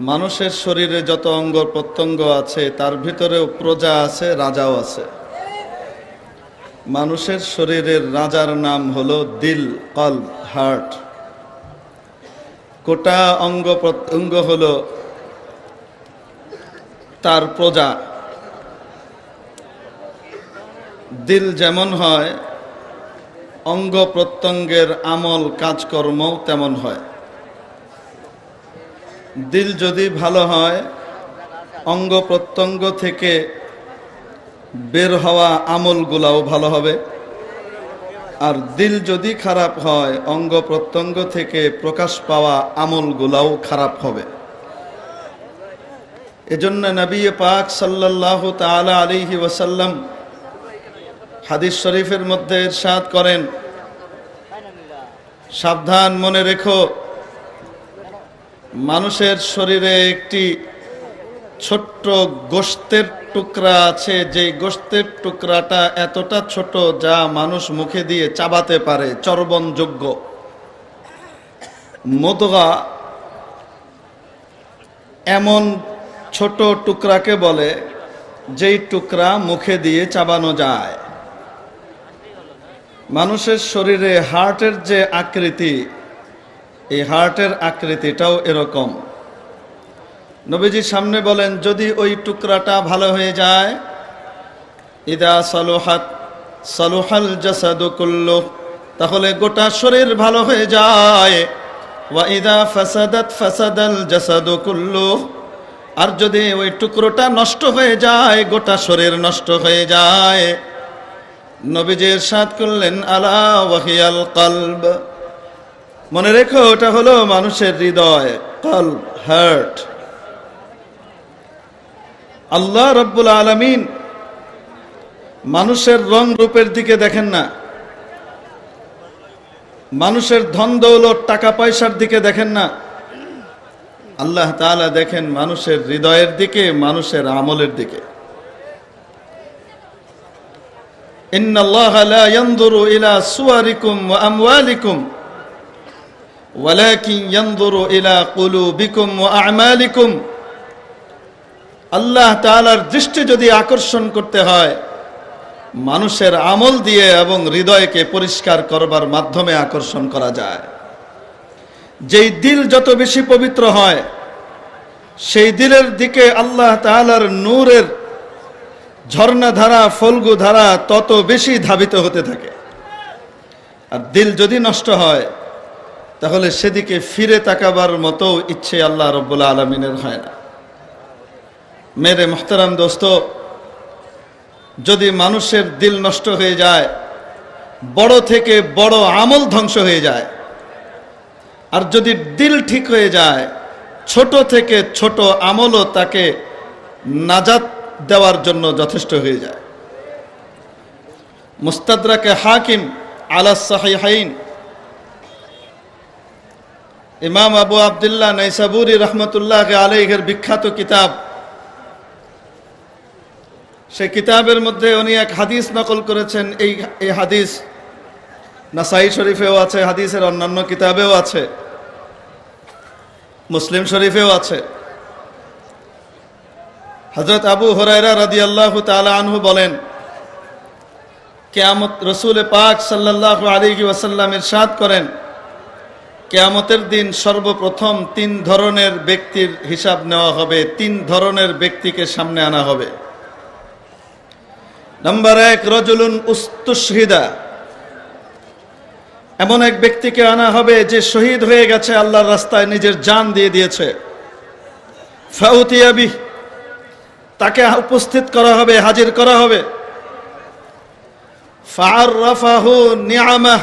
মানুষের শরীরে যত অঙ্গ প্রত্যঙ্গ আছে, তার ভিতরেও প্রজা আছে, রাজাও আছে। মানুষের শরীরের রাজার নাম হলো দিল কল হার্ট। কোটা অঙ্গ প্রত্যঙ্গ হলো তার প্রজা। দিল যেমন হয়, অঙ্গ প্রত্যঙ্গের আমল কাজকর্ম তেমন হয়। দিল যদি ভালো হয়, অঙ্গ প্রত্যঙ্গ থেকে বের হওয়া আমলগুলাও ভালো হবে। আর দিল যদি খারাপ হয়, অঙ্গ প্রত্যঙ্গ থেকে প্রকাশ পাওয়া আমলগুলাও খারাপ হবে। এজন্য নবী পাক সাল্লাহ তালা আলিহি ওয়াসাল্লাম হাদিস শরীফের মধ্যে ইরশাদ করেন, সাবধান মনে রেখো মানুষের শরীরে একটি ছোট্ট গোস্তের টুকরা আছে যে গোস্তের টুকরাটা এতটা ছোট যা মানুষ মুখে দিয়ে চাবাতে পারে, চর্বণযোগ্য। মদগা এমন ছোট টুকরাকে বলে, যেই টুকরা মুখে দিয়ে চাবানো যায়। মানুষের শরীরে হার্টের যে আকৃতি এই হার্টের আকৃতিটাও এরকম। নবীজি সামনে বলেন, যদি ওই টুকরাটা ভালো হয়ে যায়, ইদা সালোহাত, সালোহাল জাসাদু কুল্লু, তাহলে গোটা শরীর ভালো হয়ে যায়। ওয়া ইদা ফাসাদাত ফাসাদাল জাসাদু কুল্লু, আর যদি ওই টুকরোটা নষ্ট হয়ে যায়, গোটা শরীর নষ্ট হয়ে যায়। নবীজির সাথ করলেন, আলা ওয়াহিয়াল কলব। মনে রেখো, ওটা হলো মানুষের হৃদয় কল হার্ট। আল্লাহ রব্বুল আলমিন মানুষের রং রূপের দিকে দেখেন না। মানুষের ধন দৌলত, টাকা পয়সার দিকে দেখেন না। আল্লাহ তালা দেখেন মানুষের হৃদয়ের দিকে, মানুষের আমলের দিকে। ইন্নাল্লাহ লা ইয়ানজুরু ইলা সুয়ারিকুম ওয়া আমওয়ালিকুম। ওয়ালাকিন ইয়ানজুরু ইলা কুলুবিকুম ওয়া আল্লাহ তাআলার দৃষ্টি যদি আকর্ষণ করতে হয়, মানুষের আমল দিয়ে এবং হৃদয়কে পরিষ্কার করবার মাধ্যমে আকর্ষণ করা যায়। যেই দিল যত বেশি পবিত্র হয়, সেই দিলের দিকে আল্লাহ তালার নূরের ঝর্ণাধারা ফলগু ধারা তত বেশি ধাবিত হতে থাকে। আর দিল যদি নষ্ট হয় তাহলে সেদিকে ফিরে তাকাবার মতো ইচ্ছে আল্লাহ রব্বুল্লা আলমিনের হয় না। মেরে মোহতারাম দোস্ত, যদি মানুষের দিল নষ্ট হয়ে যায়, বড় থেকে বড় আমল ধ্বংস হয়ে যায়, আর যদি দিল ঠিক হয়ে যায়, ছোট থেকে ছোট আমলও তাকে নাজাত দেওয়ার জন্য যথেষ্ট হয়ে যায়। মুস্তাদরাকে হাকিম আলা সাহিহাইন ইমাম আবু আবদুল্লাহ নাইসাবুরি রহমতুল্লাহ আলাইহের বিখ্যাত কিতাব। সে কিতাবের মধ্যে উনি এক হাদিস নকল করেছেন। এই এই হাদিস নাসাই শরীফেও আছে, হাদিসের অন্যান্য কিতাবেও আছে, মুসলিম শরীফেও আছে। হজরত আবু হরাইরা রাদি আল্লাহ তালা আনহু বলেন, কেয়ামত রসুল পাক সাল্লাহ আলী ওয়াসাল্লামের সাদ করেন কেয়ামতের দিন সর্বপ্রথম তিন ধরনের ব্যক্তির হিসাব নেওয়া হবে, তিন ধরনের ব্যক্তিকে সামনে আনা হবে। নাম্বার এক, রজুলুন উস্তুশহিদা। এমন এক ব্যক্তিকে আনা হবে যে শহীদ হয়ে গেছে, আল্লাহর রাস্তায় নিজের জান দিয়ে দিয়েছে। ফাউতিয়াবি তাকে উপস্থিত করা হবে, হাজির করা হবে। ফাররাফাহু নিয়ামাহ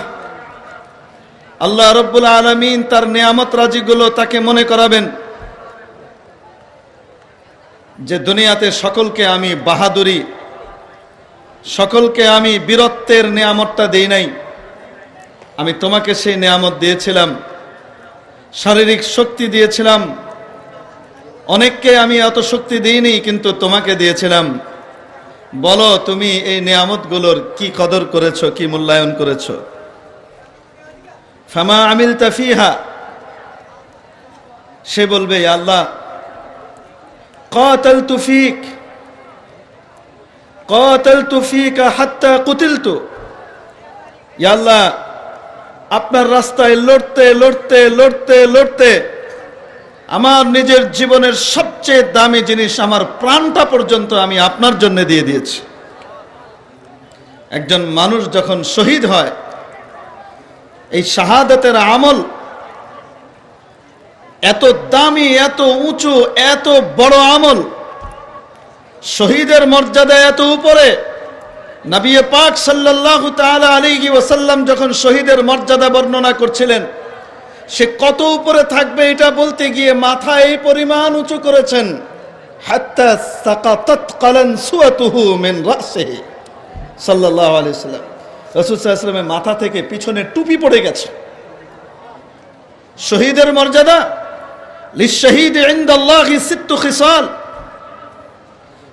আল্লাহ রব্বুল আলমিন তার নিয়ামত রাজিগুলো তাকে মনে করাবেন। যে দুনিয়াতে সকলকে আমি বাহাদুরি, সকলকে আমি বীরত্বের নিয়ামতটা দেই নাই। আমি তোমাকে সেই নিয়ামত দিয়েছিলাম, শারীরিক শক্তি দিয়েছিলাম। অনেককে আমি অত শক্তি দিইনি, কিন্তু তোমাকে দিয়েছিলাম। বলো, তুমি এই নিয়ামতগুলোর কি কদর করেছ, কি মূল্যায়ন করেছ? ফামা আমিল তাফিহা সে বলবে "ইয়া আল্লাহ قاتلت فيك قاتلت فيك حتى قتلت ইয়া আল্লাহ আপনার রাস্তায় লড়তে লড়তে লড়তে লড়তে আমার নিজের জীবনের সবচেয়ে দামি জিনিস আমার প্রাণটা পর্যন্ত আমি আপনার জন্য দিয়ে দিয়েছি একজন মানুষ যখন শহীদ হয় এই শাহাদাতের আমল এত দামি, এত উঁচু, এত বড় আমল। শহীদের মর্যাদা এত উপরে। নবী পাক সাল্লাল্লাহু তাআলা আলাইহি ওয়াসাল্লাম যখন শহীদের মর্যাদা বর্ণনা করছিলেন, সে কত উপরে থাকবে এটা বলতে গিয়ে মাথা এই পরিমাণ উঁচু করেছেন। হাত্তা সাকাতাত কালানসুয়াতুহু মিন রাসিহি সাল্লাল্লাহু আলাইহি সাল্লাম রাসূল সাল্লাল্লাহু আলাইহি সাল্লামের মাথা থেকে পিছনে টুপি পড়ে গেছে। শহীদের মর্যাদা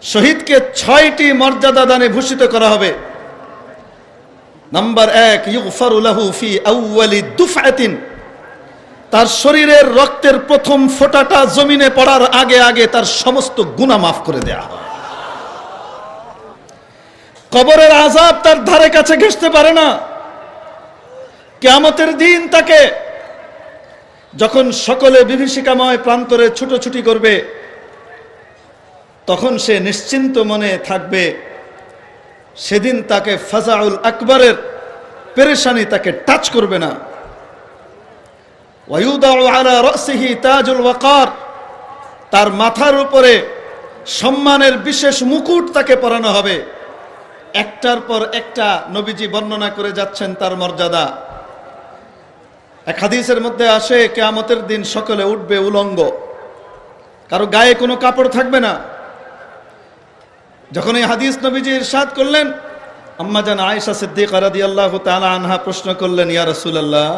শহীদকে ছয়টি মর্যাদা দানে ভূষিত করা হবে। নাম্বার এক ইউগফারু লাহু ফি তার শরীরের রক্তের প্রথম ফোটাটা জমিনে পড়ার আগে আগে তার সমস্ত গুনাহ মাফ করে দেয়া হবে কবরের আজাব তার ধারে কাছে ঘেসতে পারে না। কেয়ামতের দিন তাকে যখন সকলে বিভীষিকাময় প্রান্তরে ছুটোছুটি করবে, তখন সে নিশ্চিন্ত মনে থাকবে, সেদিন তাকে ফাজাউল আকবরের পেরেশানি তাকে টাচ করবে না। তাজুল ওয়াকার, তার মাথার উপরে সম্মানের বিশেষ মুকুট তাকে পরানো হবে। একটার পর একটা নবীজি বর্ণনা করে যাচ্ছেন তার মর্যাদা। এক হাদিসের মধ্যে আসে, কেয়ামতের দিন সকলে উঠবে উলঙ্গ। কারও গায়ে কোনো কাপড় থাকবে না। যখন এই হাদিস নবীজি ইরশাদ করলেন, আম্মা জান আয়েশা সিদ্দিক রাদিয়াল্লাহু তাআলা আনহা প্রশ্ন করলেন, ইয়া রাসূলুল্লাহ,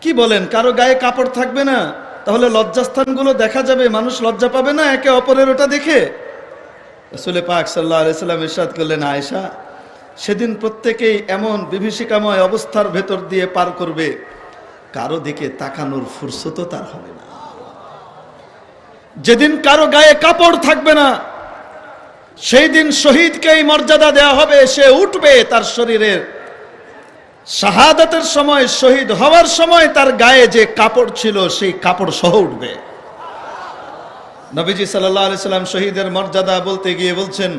কি বলেন, কারও গায়ে কাপড় থাকবে না? তাহলে লজ্জাস্থানগুলো দেখা যাবে, মানুষ লজ্জা পাবে না একে অপরের ওটা দেখে? রসুলে পাক সাল্লাহ আলাইসাল্লাম ইরশাদ করলেন, আয়েশা, সেদিন প্রত্যেকেই এমন বিভীষিকাময় অবস্থার ভেতর দিয়ে পার করবে। কারও দিকে তাকানোর ফুরসতও তার হবে না। যেদিন কারও গায়ে কাপড় থাকবে না, সেই দিন শহীদকেই মর্যাদা দেয়া হবে, সে উঠবে তার শরীরের। শাহাদাতের সময়, শহীদ হওয়ার সময় তার গায়ে যে কাপড় ছিল, সেই কাপড় সহ উঠবে। নবীজি সাল্লাহ আলি সাল্লাম শহীদের মর্যাদা বলতে গিয়ে বলছেন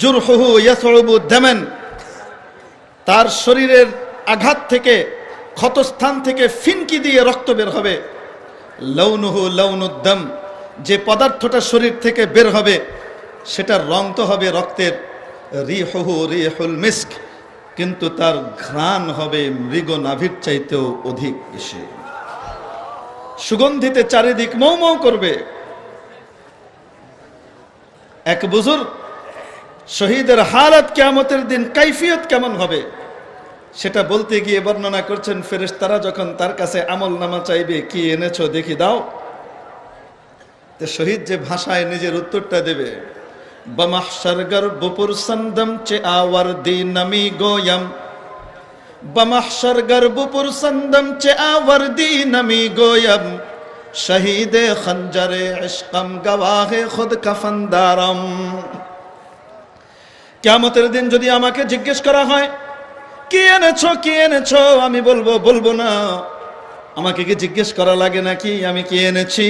জুরহু ইয়াসরবু দেমেন তার শরীরের আঘাত থেকে, ক্ষতস্থান থেকে ফিনকি দিয়ে রক্ত বের হবে। লৌনুহু লৌনুদ্দম যে পদার্থটা শরীর থেকে বের হবে, সেটার রং তো হবে রক্তের। রিহু রিহুল মিস্ক, কিন্তু তার ঘ্রাণ হবে মৃগ নাভির চাইতেও অধিক বেশি। সুগন্ধিতে চারিদিক মৌ মৌ করবে। এক বুজুর শহীদের হালত কেমতের দিন কাইফিয়ত কেমন হবে? সেটা বলতে গিয়ে বর্ণনা করছেন ফেরেশতারা, যখন তার কাছে আমল নামা চাইবে, কি এনেছো দেখি দাও। তো শহীদ যে ভাষায় নিজের উত্তরটা দেবে বমাহশর গর্বপুর সন্দম চে আওয়ার দি নমি গোয়ম। বমাহশর গর্বপুর সন্দম চে আওয়ার দি নমি গোয়ম শহীদে খঞ্জরে ইশকম গওয়াহে খুদ কফনদারম কেমতের দিন যদি আমাকে জিজ্ঞেস করা হয় কি এনেছো কি এনেছো আমি বলব বলব না আমাকে কি জিজ্ঞেস করা লাগে নাকি আমি কি এনেছি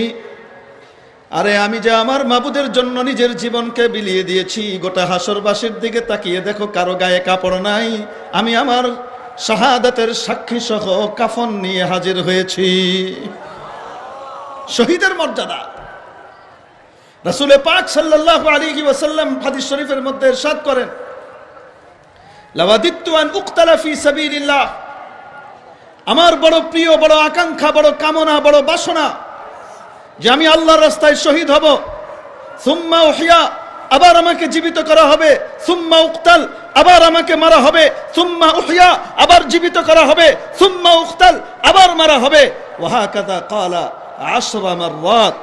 আরে আমি যে আমার মাবুদের জন্য নিজের জীবনকে বিলিয়ে দিয়েছি গোটা হাসরবাসীর দিকে তাকিয়ে দেখো কারও গায়ে কাপড় নাই আমি আমার শাহাদাতের সাক্ষী সহ কাফন নিয়ে হাজির হয়েছি। শহীদের মর্যাদা। রাসুলে পাক সাল্লাল্লাহু আলাইহি ওয়াসাল্লাম হাদিস শরীফের মধ্যে ইরশাদ করেন, লাওয়াদিত্তু আন উকতালা ফি সাবিলিল্লাহ। আমার বড় প্রিয়, বড় আকাঙ্ক্ষা, বড় কামনা, বড় বাসনা যে আমি আল্লাহর রাস্তায় শহীদ হব। সুম্মা আবার আমাকে জীবিত করা হবে, সুম্মা উক্তাল, আবার আমাকে মারা হবে, সুম্মা উহিয়া, আবার জীবিত করা হবে, সুম্মা উক্তাল, আবার মারা হবে। ওয়াহা কাদা কালা আশরা মাররাত।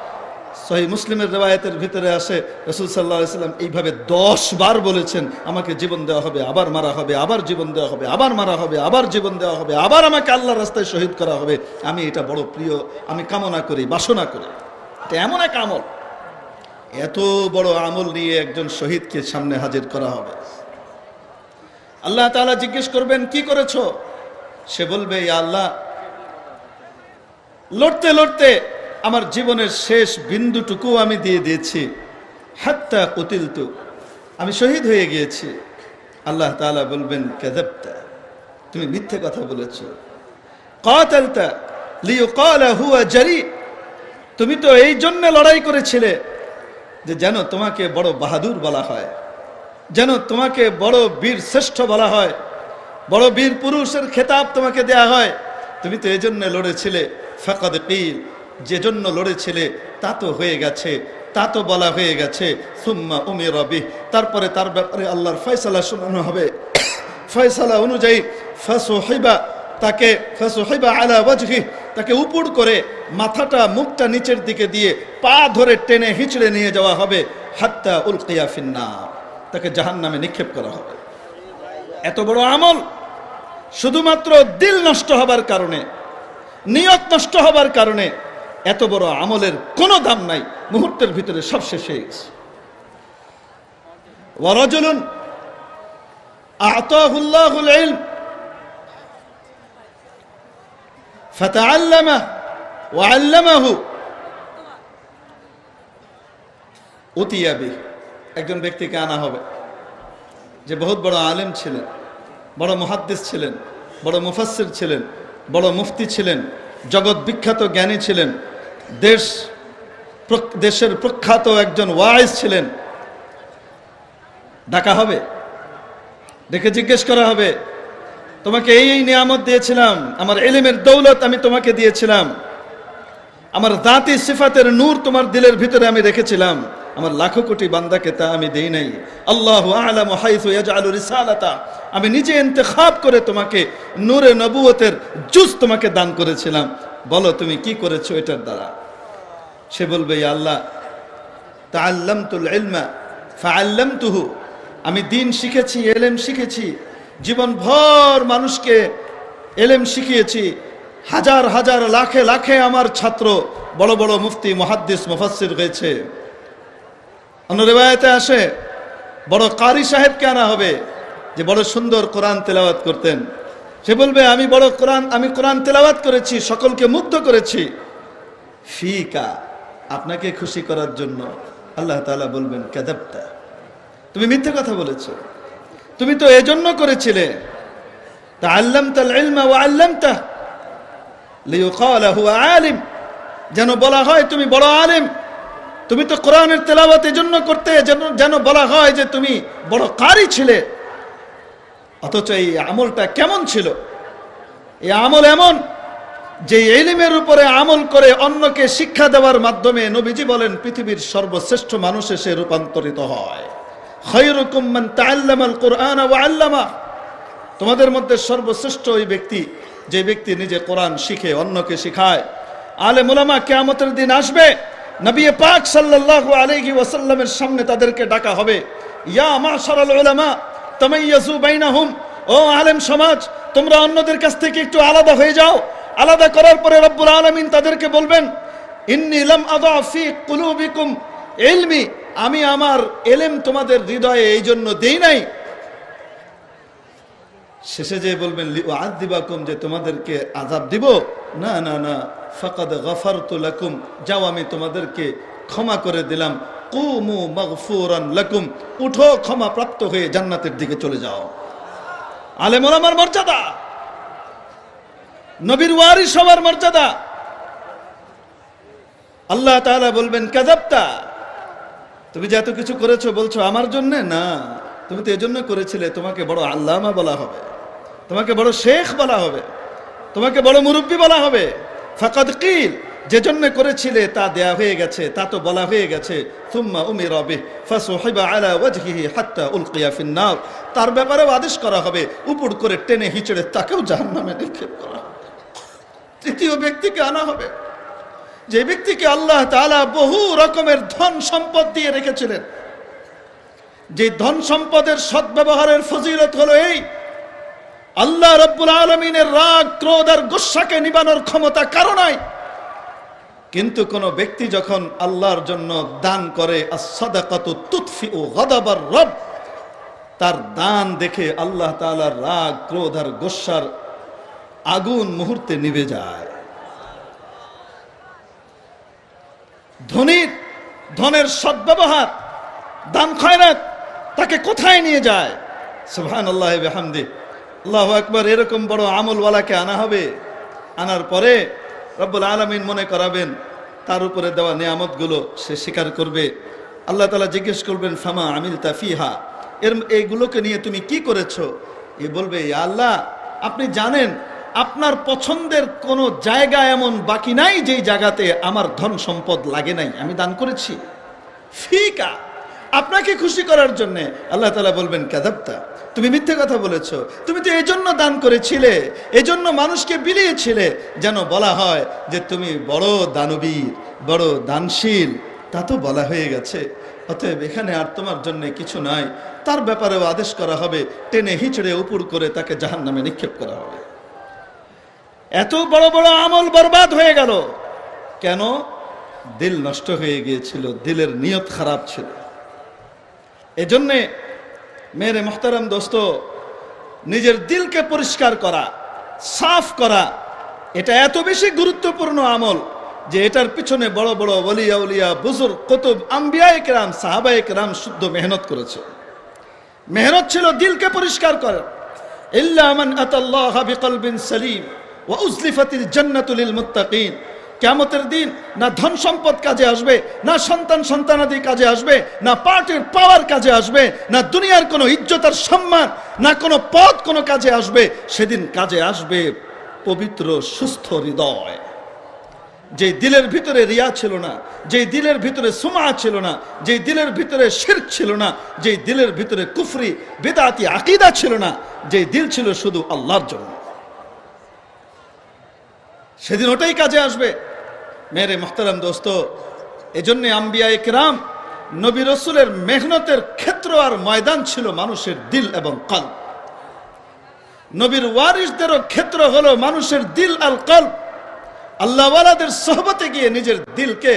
সহি মুসলিমের রেওয়ায়তের ভিতরে আসে, রসুল সাল্লাহ সাল্লাম এইভাবে দশ বার বলেছেন, আমাকে জীবন দেওয়া হবে, আবার মারা হবে, আবার জীবন দেওয়া হবে, আবার মারা হবে, আবার জীবন দেওয়া হবে, আবার আমাকে আল্লাহ রাস্তায় শহীদ করা হবে। আমি এটা বড় প্রিয়, আমি কামনা করি, বাসনা করি। এটা এমন এক আমল। এত বড় আমল নিয়ে একজন শহীদকে সামনে হাজির করা হবে। আল্লাহ তাআলা জিজ্ঞেস করবেন, কি করেছ? সে বলবে আল্লাহ, লড়তে লড়তে আমার জীবনের শেষ বিন্দুটুকু আমি দিয়ে দিয়েছি। হাত্তা কুতিলতু, আমি শহীদ হয়ে গিয়েছি। আল্লাহ তাআলা বলবেন, কাযাবতা, তুমি মিথ্যে কথা বলেছ। কাতালতা লিইকালা হুয়া জারি, তুমি তো এই জন্য লড়াই করেছিলে যে যেন তোমাকে বড় বাহাদুর বলা হয়, যেন তোমাকে বড় বীর শ্রেষ্ঠ বলা হয়, বড় বীর পুরুষের খেতাব তোমাকে দেয়া হয়। তুমি তো এই জন্য লড়েছিলে, ফাকাদ কিল যে জন্য লড়েছিলে, তা তো হয়ে গেছে, তা তো বলা হয়ে গেছে, সুম্মা উমে রবি তারপরে তার ব্যাপারে আল্লাহর ফয়সালা শোনানো হবে। ফয়সালা অনুযায়ী, ফাসুহিবা তাকে আলা ওয়াজহি, তাকে উপুড় করে মাথাটা, মুখটা নিচের দিকে দিয়ে পা ধরে টেনে হিঁচড়ে নিয়ে যাওয়া হবে, হাত্তা উলকিয়া ফিন্না তাকে জাহান্নামে নিক্ষেপ করা হবে। এত বড় আমল শুধুমাত্র দিল নষ্ট হবার কারণে, নিয়ত নষ্ট হবার কারণে এত বড় আমলের কোনো দাম নাই, মুহূর্তের ভিতরে সব শেষ হয়ে গেছে। ওয়ারাজুলুন আতাহুল্লাহুল ইলম ফাতাআল্লামা ওয়াআল্লামাহু। উতিয়া বিহি, একজন ব্যক্তিকে আনা হবে। যে বহুত বড় আলেম ছিলেন, বড় মহাদ্দেশ ছিলেন, বড় মুফাসসির ছিলেন, বড় মুফতি ছিলেন, জগৎ বিখ্যাত জ্ঞানী ছিলেন, দেশ দেশের প্রখ্যাত একজন ওয়াইজ ছিলেন। ডাকা হবে? ডেকে জিজ্ঞেস করা হবে? তোমাকে এই এই নিয়ামত দিয়েছিলাম। আমার এলিমের দৌলত আমি তোমাকে দিয়েছিলাম। আমার দাঁতি সিফাতের নূর তোমার দিলের ভিতরে আমি রেখেছিলাম। আমার লাখো কোটি বান্দাকে তা আমি দেই নাই। আল্লাহু আলামু হাইসু রিসালাতা। আমি নিজে ইন্তেখাব করে তোমাকে নূরে নবুয়তের জুস তোমাকে দান করেছিলাম। বলো তুমি কি করেছ এটার দ্বারা? সে বলবে আল্লাহ ইয়া আল্লাহ, তাআল্লামতুল ইলমা, ফাআল্লামতুহু। আমি দিন শিখেছি, এলেম শিখেছি। জীবন ভর মানুষকে এলেম শিখিয়েছি। হাজার হাজার, লাখে লাখে আমার ছাত্র, বড় বড় মুফতি, মুহাদ্দিস, মুফাসসির হয়েছে। অন্য রেবায়তে আসে, বড় কারি সাহেবকে আনা হবে যে বড় সুন্দর কোরআন তেলাওয়াত করতেন। সে বলবে, আমি বড় কোরআন, আমি কোরআন তেলাওয়াত করেছি, সকলকে মুগ্ধ করেছি। ফিকা, আপনাকে খুশি করার জন্য আল্লাহ তাআলা বলবেন, কাদাবতা। তুমি মিথ্যে কথা বলেছ। তুমি তো এজন্য করেছিলে। তা ও আলিম। যেন বলা হয় তুমি বড় আলিম। তুমি তো কোরআনের তেলাওয়াত এজন্য করতে যেন যেন বলা হয় যে তুমি বড় কারি ছিলে। অথচ এই আমলটা কেমন ছিল? এই আমল এমন যে এলিমের উপরে আমল করে অন্যকে শিক্ষা দেওয়ার মাধ্যমে নবীজি বলেন, পৃথিবীর সর্বশ্রেষ্ঠ মানুষে সে রূপান্তরিত হয়। কুরআন আল্লামা। তোমাদের মধ্যে সর্বশ্রেষ্ঠ ওই ব্যক্তি, যে ব্যক্তি নিজে কোরআন শিখে, অন্যকে শিখায়। আলে মুলামা কিয়ামতের দিন আসবে, নবী পাক সাল্লাল্লাহু আলাইহি ওয়াসাল্লামের সামনে তাদেরকে ডাকা হবে। ইয়া ও আলেম সমাজ, তোমরা অন্যদের কাছ থেকে একটু আলাদা হয়ে যাও। আলাদা করার পরে আলামিন তাদেরকে বলবেন আদা ফি আমি আমার এলেম তোমাদের হৃদয়ে এই জন্য দেই নাই। শেষে যে বলবেন আদিবাকুম যে তোমাদেরকে আজাব দিব। না না না। ফাকাদ গফারতু লাকুম। যাও, আমি তোমাদেরকে ক্ষমা করে দিলাম। উঠো, ক্ষমা প্রাপ্ত হয়ে জান্নাতের দিকে চলে যাও। মর্যাদা। নবীর ওয়ারিস হওয়ার মর্যাদা। আল্লাহ বলবেন, কাযাবতা? তুমি যে এত কিছু করেছ, বলছো, আমার জন্য? না, তুমি তো এজন্য করেছিলে, তোমাকে বড় আল্লামা বলা হবে, তোমাকে বড় শেখ বলা হবে, তোমাকে বড় মুরব্বী বলা হবে। ফাকাদ কিল, যে জন্য করেছিলে, তা দেয়া হয়ে গেছে, তা তো বলা হয়ে গেছে। থুম্মা উমির বিহ, ফাসুহিবা আলা ওয়াজহিহি হাত্তা উলকিয়া ফিন্নার। তার ব্যাপারেও আদেশ করা হবে উপর করে টেনে হিচড়ে তাকেও জাহান্নামে নিক্ষেপ করা হবে। তৃতীয় ব্যক্তিকে আনা হবে। যে ব্যক্তিকে আল্লাহ তাআলা বহু রকমের ধন সম্পদ দিয়ে রেখেছিলেন, যে ধন সম্পদের সদ্ব্যবহারের ফজিলত হলো এই, আল্লাহ রব্বুল আলমিনের রাগ, ক্রোধ আর গুসাকে নিবানোর ক্ষমতা কারও নাই। কিন্তু কোন ব্যক্তি যখন আল্লাহর জন্য দান করে গাদাবার রব, তার দান দেখে আল্লাহ তাআলার রাগ, ক্রোধ আর গোস্সার আগুন মুহূর্তে নিভে যায়। ধনীর, ধনের সদ্ব্যবহার, দান খয়রাত তাকে কোথায় নিয়ে যায়? সুবহান আল্লাহ হামদি আল্লাহ একবার এরকম বড় আমলওয়ালাকে আনা হবে। আনার পরে রব্বুল আলমিন মনে করাবেন, তার উপরে দেওয়া নিয়ামতগুলো সে স্বীকার করবে। আল্লাহ তালা জিজ্ঞেস করবেন, ফামা আমিল তাফিহা এর, এইগুলোকে নিয়ে তুমি কি করেছ? এ বলবে আল্লাহ, আপনি জানেন আপনার পছন্দের কোনো জায়গা এমন বাকি নাই যেই জায়গাতে আমার ধন সম্পদ লাগে নাই। আমি দান করেছি। ফিকা। আপনাকে খুশি করার জন্য আল্লাহ তালা বলবেন কাদাপ্তা তুমি মিথ্যে কথা বলেছ। তুমি তো এজন্য দান করেছিলে, এজন্য মানুষকে বিলিয়েছিলে যেন বলা হয় যে তুমি বড় দানবীর, বড় দানশীল। তা তো বলা হয়ে গেছে। অতএব এখানে আর তোমার জন্য কিছু নাই। তার ব্যাপারেও আদেশ করা হবে। টেনে হিচড়ে উপর করে তাকে জাহান নামে নিক্ষেপ করা হবে। এত বড় বড় আমল বরবাদ হয়ে গেল। কেন? দিল নষ্ট হয়ে গিয়েছিল, দিলের নিয়ত খারাপ ছিল। এজন্যে মেরে মোহতারাম দোস্ত, নিজের দিলকে পরিষ্কার করা, সাফ করা, এটা এত বেশি গুরুত্বপূর্ণ আমল যে এটার পিছনে বড় বড় ওলিয়া উলিয়া বুজুর কতুব আম্বিয়ায় কেরাম সাহাবায়ে কেরাম শুদ্ধ মেহনত করেছে। মেহনত ছিল দিলকে পরিষ্কার করা। ইল্লা মান আতাল্লাহ বিকলবিন সালিম। ওয়া উজলিফাতিল জান্নাতুল লিল মুত্তাকিন কিয়ামতের দিন না ধন সম্পদ কাজে আসবে, না সন্তান সন্তানাদি কাজে আসবে, না পার্টির পাওয়ার কাজে আসবে, না দুনিয়ার কোনো ইজ্জত আর সম্মান, না কোনো পদ কোনো কাজে আসবে, সেদিন কাজে আসবে পবিত্র, সুস্থ হৃদয়। যে দিলের ভিতরে রিয়া ছিল না যে দিলের ভিতরে সুমা ছিল না যে দিলের ভিতরে শির ছিল না যে দিলের ভিতরে কুফরি, বেদাতি, আকিদা ছিল না যে দিল ছিল শুধু আল্লাহর জন্য। সেদিন ওটাই কাজে আসবে। মেরে মোহতারাম দোস্ত, এজন্যে আম্বিয়া একরাম নবী রসুলের মেহনতের ক্ষেত্র আর ময়দান ছিল মানুষের দিল এবং কল নবীর ওয়ারিসদেরও ক্ষেত্র হলো মানুষের দিল আল কল আল্লাহওয়ালাদের সহবতে গিয়ে নিজের দিলকে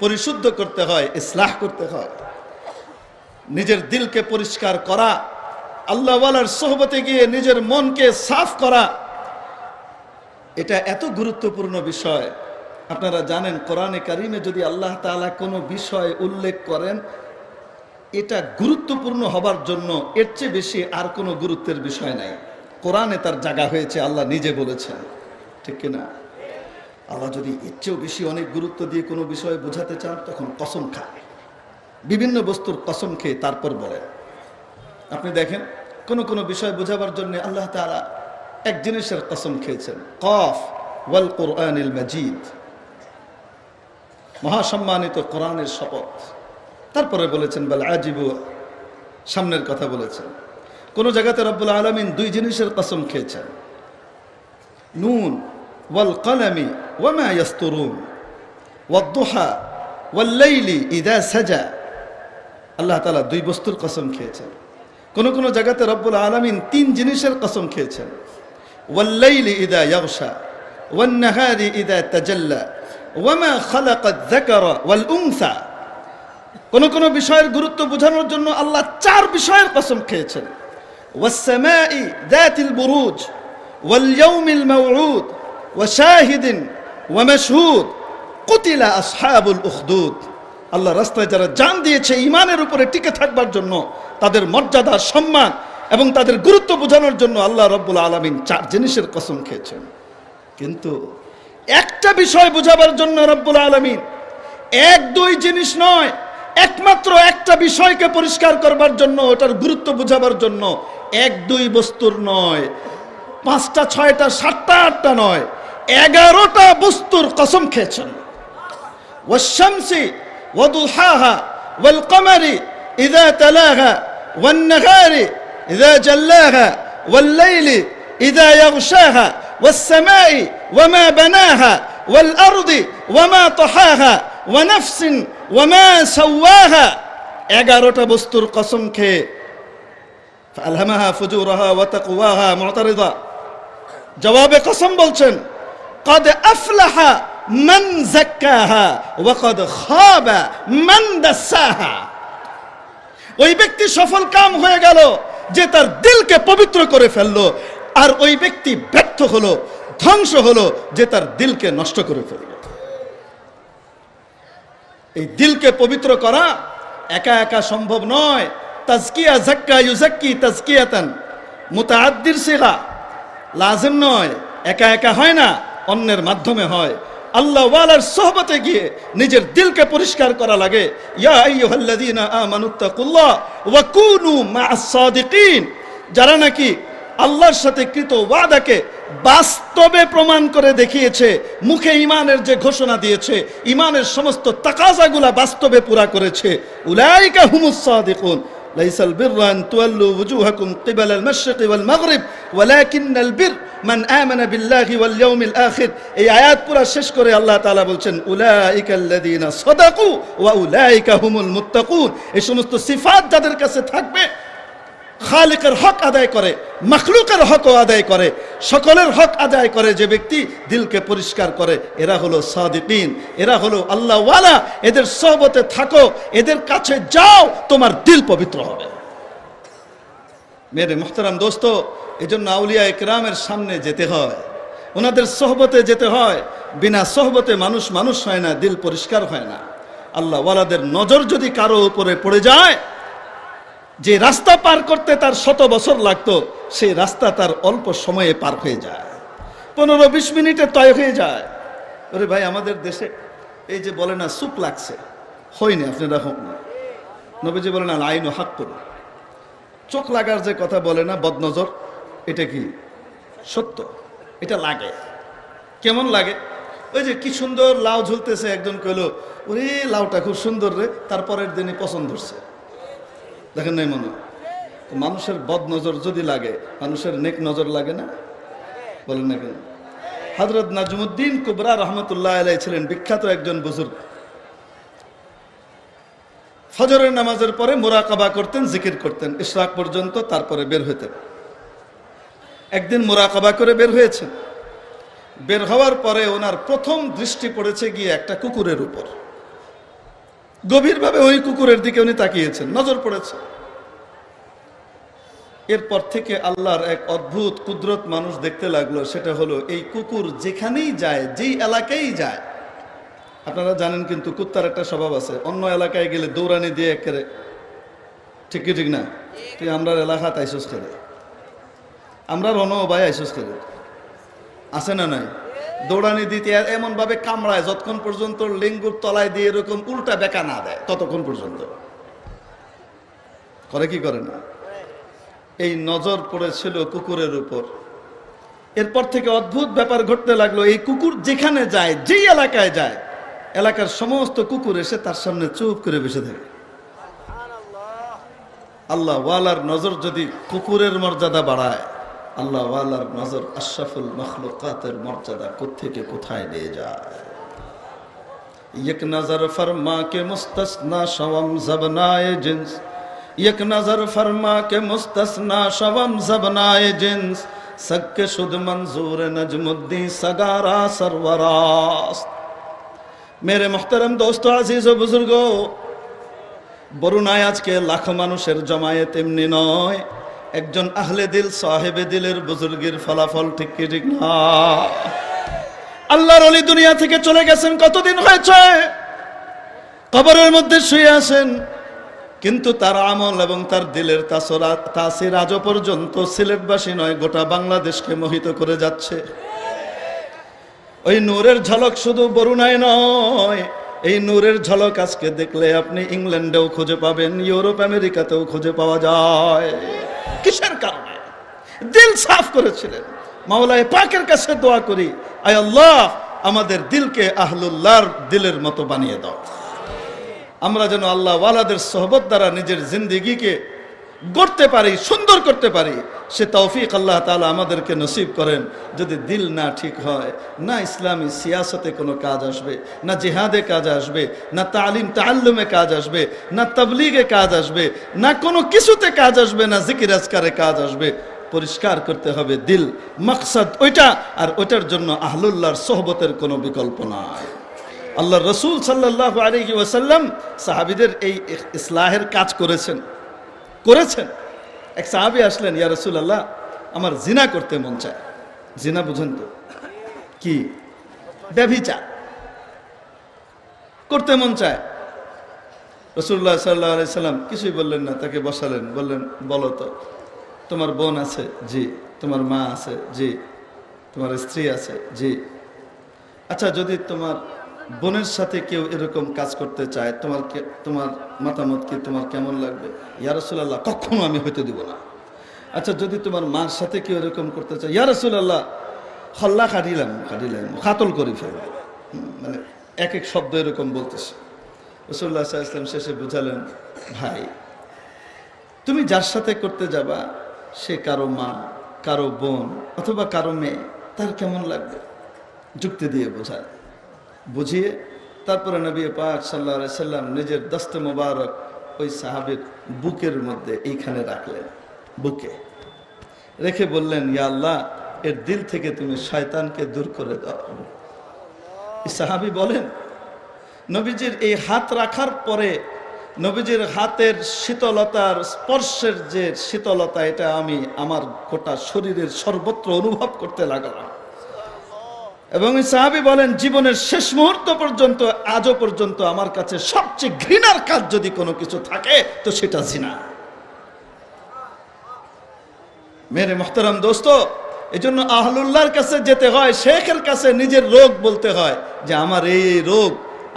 পরিশুদ্ধ করতে হয়, ইসলাহ করতে হয়। নিজের দিলকে পরিষ্কার করা, আল্লাহওয়ালার সহবতে গিয়ে নিজের মনকে সাফ করা এটা এত গুরুত্বপূর্ণ বিষয়। আপনারা জানেন, কোরআনে কারিমে যদি আল্লাহ তাআলা কোনো বিষয় উল্লেখ করেন, এটা গুরুত্বপূর্ণ হবার জন্য এর চেয়ে বেশি আর কোনো গুরুত্বের বিষয় নাই। কোরআনে তার জায়গা হয়েছে, আল্লাহ নিজে বলেছেন। ঠিক কিনা? আল্লাহ যদি এর চেয়েও বেশি অনেক গুরুত্ব দিয়ে কোনো বিষয়ে বোঝাতে চান, তখন কসম খায় বিভিন্ন বস্তুর কসম খেয়ে তারপর বলেন। আপনি দেখেন, কোনো কোনো বিষয় বোঝাবার জন্য আল্লাহ তাআলা এক জিনিসের কসম খেয়েছেন। কফ ওয়াল কোরআনিল মাজিদ। মহাসম্মানিত কোরআনের শপথ। তারপরে বলেছেন, বল আজিবু। সামনের কথা বলেছেন। কোন জায়গাতে রব্বুল আলমিন দুই জিনিসের কসম খেয়েছেন। নুন ওয়াল কলামি ওয়ামা ইয়াস্তুরুন। ওয়াদ্দুহা ইদা সাজা। আল্লাহ তাআলা দুই বস্তুর কসম খেয়েছেন। কোন কোন জায়গাতে রব্বুল আলমিন তিন জিনিসের কসম খেয়েছেন। ওয়াল্লাইলি ইদা ইয়াগশা ওয়ান্নাহারি ইদা তাজাল্লা ওয়ামা খালাকাত যাকারা ওয়াল উনসা কোন কোন বিষয়ের গুরুত্ব বোঝানোর জন্য আল্লাহ চার বিষয়ের কসম খেয়েছেন। ওয়াসসামাই যাতিল বুরুজ ওয়াল ইয়াউমিল মাউউদ ওয়া শাহিদিন ওয়া মাশহুদ কুতিলা আসহাবুল উখদুদ। আল্লাহ রাস্তায় যারা জান দিয়েছে ইমানের উপরে টিকে থাকবার জন্য তাদের মর্যাদা, সম্মান এবং তাদের গুরুত্ব বোঝানোর জন্য আল্লাহ রব্বুল আলমিন চার জিনিসের কসম খেয়েছেন। কিন্তু একটা বিষয় বোঝাবার জন্য রব্বুল আলমিন এক, দুই জিনিস নয়, একমাত্র একটা বিষয়কে পরিষ্কার করবার জন্য, ওটার গুরুত্ব বোঝাবার জন্য এক, দুই বস্তুর নয়। পাঁচটা, ছয়টা, সাতটা, আটটা নয়, এগারোটা বস্তুর কসম খেয়েছেন। ওয়াশামসি ওয়াদুহাহা ওয়াল কমারি ইদা তালাহা ওয়ান্নাহারি إذا جلاها والليل إذا يغشاها والسماء وما بناها والأرض وما طحاها ونفس وما سواها এগারোটা বস্তুর কসম খেয়ে فألهمها فجورها وتقواها معترضة জবাবে কসম বলছেন قد أفلح মান যাক্কাহা ওয়া কদ খাবা মান দাসাহা ওই ব্যক্তি সফল কাম হয়ে গেল যে তার দিলকে পবিত্র করে ফেলল, আর ওই ব্যক্তি ব্যর্থ হলো, ধ্বংস হলো, যে তার দিলকে নষ্ট করে ফেলল। এই দিলকে পবিত্র করা একা একা সম্ভব নয়। তাজকিয়া জাক্কা ইউজাক্কি তাজকিয়াতান। মুতাআদ্দির সিগা। লাজিম নয়, একা একা হয় না, অন্যের মাধ্যমে হয়। আল্লাহ ওয়ালার সোহবতে গিয়ে নিজের দিলকে পরিষ্কার করা লাগে। যারা নাকি আল্লাহর সাথে কৃত ওয়াদাকে বাস্তবে প্রমাণ করে দেখিয়েছে, মুখে ইমানের যে ঘোষণা দিয়েছে ইমানের সমস্ত তাকাজাগুলা বাস্তবে পুরা করেছে। উলাইকা হুমুস সাদিকুন। ليس البر أن تولوا وجوهكم قبل المشرق والمغرب ولكن البر من آمن بالله واليوم الآخر এই আয়াত পুরা শেষ করে আল্লাহ তাআলা বলছেন উলাইকা আল্লাযীনা সাদাকু ওয়া উলাইকা হুমুল মুত্তাকুন এই সমস্ত সিফাত যাদের কাছে থাকবে খালিকের হক আদায় করে, মখলুকের হকও আদায় করে, সকলের হক আদায় করে যে ব্যক্তি দিলকে পরিষ্কার করে, এরা হলো সাদিকিন, এরা হলো আল্লাহওয়ালা, এদের সহবতে থাকো, এদের কাছে যাও, তোমার দিল পবিত্র হবে। মেরে মোহতারাম দোস্ত এই জন্য আউলিয়া একরামের সামনে যেতে হয়। ওনাদের সহবতে যেতে হয়, বিনা সহবতে মানুষ মানুষ হয় না, দিল পরিষ্কার হয় না। আল্লাহ ওয়ালাদের নজর যদি কারও উপরে পড়ে যায় যে রাস্তা পার করতে তার শত বছর লাগতো, সেই রাস্তা তার অল্প সময়ে পার হয়ে যায়। পনেরো বিশ মিনিটে তয় হয়ে যায়। ওরে ভাই, আমাদের দেশে এই যে বলে না, সুখ লাগছে। হয়নি, আপনারা হোক না। নবীজি বলে না আইন হাক করুন চোখ লাগার যে কথা বলে না, বদনজর, এটা কি সত্য? এটা লাগে। কেমন লাগে? ওই যে কি সুন্দর লাউ ঝুলতেছে, একজন কইল, ওরে, লাউটা খুব সুন্দর রে, তারপরের দিনই পছন্দ হচ্ছে। দেখেন নাই মনে? মানুষের বদ নজর যদি লাগে, মানুষের নেক নজর লাগে না? বলেন না কেন? হজরত নাজমুদ্দিন কুবরা রহমতুল্লাহ আলাই ছিলেন বিখ্যাত একজন বুজুর্গ। ফজরের নামাজের পরে মোরাকাবা করতেন, জিকির করতেন, ইশরাক পর্যন্ত তারপরে বের হইতেন একদিন মোরাকাবা করে বের হয়েছেন। বের হওয়ার পরে ওনার প্রথম দৃষ্টি পড়েছে গিয়ে একটা কুকুরের উপর। গভীরভাবে ওই কুকুরের দিকে উনি তাকিয়েছেন, নজর পড়েছে। এরপর থেকে আল্লাহর এক অদ্ভুত কুদরত মানুষ দেখতে লাগল, সেটা হলো এই কুকুর যেখানেই যায়, যেই এলাকায় যায়। আপনারা জানেন কিন্তু কুত্তার একটা স্বভাব আছে, অন্য এলাকায় গেলে দৌড়ানি দিয়ে একেবারে ঠিক কি ঠিক না? তুই আমরা এলাকাত আইসুস খেলে আমরার অন ভাই আইসুস খেলে আছে না নাই? দৌড়ানি দিতে এমন ভাবে কামড়ায় যতক্ষণ পর্যন্ত লিঙ্গুর তলায় দিয়ে এরকম উল্টা বেকা না দেয়, ততক্ষণ পর্যন্ত। করে কি করে না? এই নজর পড়েছিল কুকুরের উপর। এরপর থেকে অদ্ভুত ব্যাপার ঘটতে লাগল, এই কুকুর যেখানে যায়, যেই এলাকায় যায়, এলাকার সমস্ত কুকুর এসে তার সামনে চুপ করে বসে থাকে। আল্লাহ, ওয়ালার নজর যদি কুকুরের মর্যাদা বাড়ায় আল্লাহ আল্লাহর নজর আশরাফুল মখলুকাতের মর্যাদা কোথেকে কোথায় নিয়ে যায়? এক নজর ফরমা কে মুস্তসনা শবম জবনায় জিন্স। এক নজর ফরমা কে মুস্তসনা শবম জবনায় জিন্স। সবকে শুধু মঞ্জুর নজমুদ্দিন সগারা সরবরাস্ত মেরে মোহতারাম দোস্ত, আজিজ ও বুজুর্গ, বরুণায় আজকে লাখো মানুষের জমায়েত এমনি নয়। একজন আহলে দিল সাহেবে দিলের বুজুর্গের ফলাফল ঠিক কি ঠিক না? আল্লাহর অলি দুনিয়া থেকে চলে গেছেন, কতদিন হয়েছে? কবরের মধ্যে শুয়ে আছেন, কিন্তু তার আমল এবং তার দিলের তাসরা আজও পর্যন্ত সিলেটবাসী নয়, গোটা বাংলাদেশকে মোহিত করে যাচ্ছে। ওই নূরের ঝলক শুধু বরুণায় নয় এই নূরের ঝলক আজকে দেখলে আপনি ইংল্যান্ডেও খুঁজে পাবেন, ইউরোপ, আমেরিকাতেও খুঁজে পাওয়া যায়। কিসের কারণে? দিল সাফ করেছিলেন। মাওলায় পাকের কাছে দোয়া করি, আয় আল্লাহ, আমাদের দিলকে আহলুল্লাহর দিলের মতো বানিয়ে দাও। আমরা যেন আল্লাহ ওয়ালাদের সহবত দ্বারা নিজের জিন্দিগিকে গড়তে পারি, সুন্দর করতে পারি, সে তৌফিক আল্লাহ তালা আমাদেরকে নসিব করেন। যদি দিল না ঠিক হয়, না ইসলামী সিয়াসতে কোনো কাজ আসবে, না জেহাদে কাজ আসবে, না তালিম তাল্লুমে কাজ আসবে, না তবলিগে কাজ আসবে, না কোনো কিছুতে কাজ আসবে, না জিকির আজকারে কাজ আসবে, পরিষ্কার করতে হবে দিল, মাকসাদ ওইটা, আর ওইটার জন্য আহলুল্লাহর সোহবতের কোনো বিকল্প নাই। আল্লাহ রসুল সাল্লাহ আলহি ওয়াসাল্লাম সাহাবিদের এই ইসলাহের কাজ করেছেন। করেছেন। এক সাহাবি আসলেন, ইয়া রসুল আল্লাহ আমার জিনা করতে মন চায়। জিনা বুঝেন তো। কি? ব্যভিচার। করতে মন চায়। রসুল্লাহ সাল্লাহ সাল্লাম কিছুই বললেন না, তাকে বসালেন, বললেন, বলো তো, তোমার বোন আছে? জি। তোমার মা আছে? জি। তোমার স্ত্রী আছে? জি। আচ্ছা যদি তোমার বোনের সাথে কেউ এরকম কাজ করতে চায় তোমার তোমার মতামত কি তোমার কেমন লাগবে? ইয়া রসুল্লাহ কখনো আমি হইতে দিব না। আচ্ছা যদি তোমার মার সাথে কেউ এরকম করতে চায় ইয়া রসুল্লাহ হল্লা কাটিলাম কাটিলাম খাতল করি হুম, মানে এক এক শব্দ এরকম বলতেছে। রসুল্লাহ ইসলাম শেষে বুঝালেন ভাই তুমি যার সাথে করতে যাবা সে কারও মা কারও বোন অথবা কারও মেয়ে তার কেমন লাগবে? যুক্তি দিয়ে বোঝায়। বুঝিয়ে তারপরে নবী পাক সাল্লা সাল্লাম নিজের দস্তে মোবারক ওই সাহাবের বুকের মধ্যে এইখানে রাখলেন, বুকে। রেখে বললেন, ইয়া আল্লাহ, এর দিল থেকে তুমি শয়তানকে দূর করে দাও। সাহাবি বলেন, নবীজির এই হাত রাখার পরে নবীজির হাতের শীতলতার স্পর্শের যে শীতলতা, এটা আমি আমার গোটা শরীরের সর্বত্র অনুভব করতে লাগলাম। এবং সাহাবি বলেন, জীবনের শেষ মুহূর্ত পর্যন্ত, আজও পর্যন্ত আমার কাছে সবচেয়ে ঘৃণার কাজ যদি কোনো কিছু থাকে, তো সেটা জিনা। মেরে মোহতারাম দোস্ত এই জন্য আহলুল্লাহর কাছে যেতে হয়, শেখের কাছে নিজের রোগ বলতে হয়, যে আমার এই রোগ,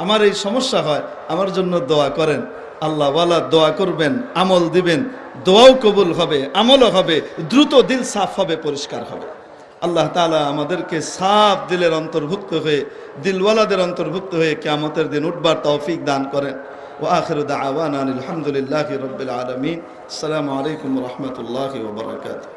আমার এই সমস্যা হয়, আমার জন্য দোয়া করেন। আল্লাহ দোয়া করবেন, আমল দিবেন, দোয়াও কবুল হবে, আমলও হবে, দ্রুত দিল সাফ হবে, পরিষ্কার হবে। আল্লাহ তালা আমাদেরকে সাফ দিলের অন্তর্ভুক্ত হয়ে, দিলওয়ালাদের অন্তর্ভুক্ত হয়ে কেয়ামতের দিন উঠবার তৌফিক দান করেন। ও আখির আওয়ান আলহামদুলিল্লাহ রবিল আলমিন। আসসালামু আলাইকুম রহমতুল্লাহ বারাকাতুহু।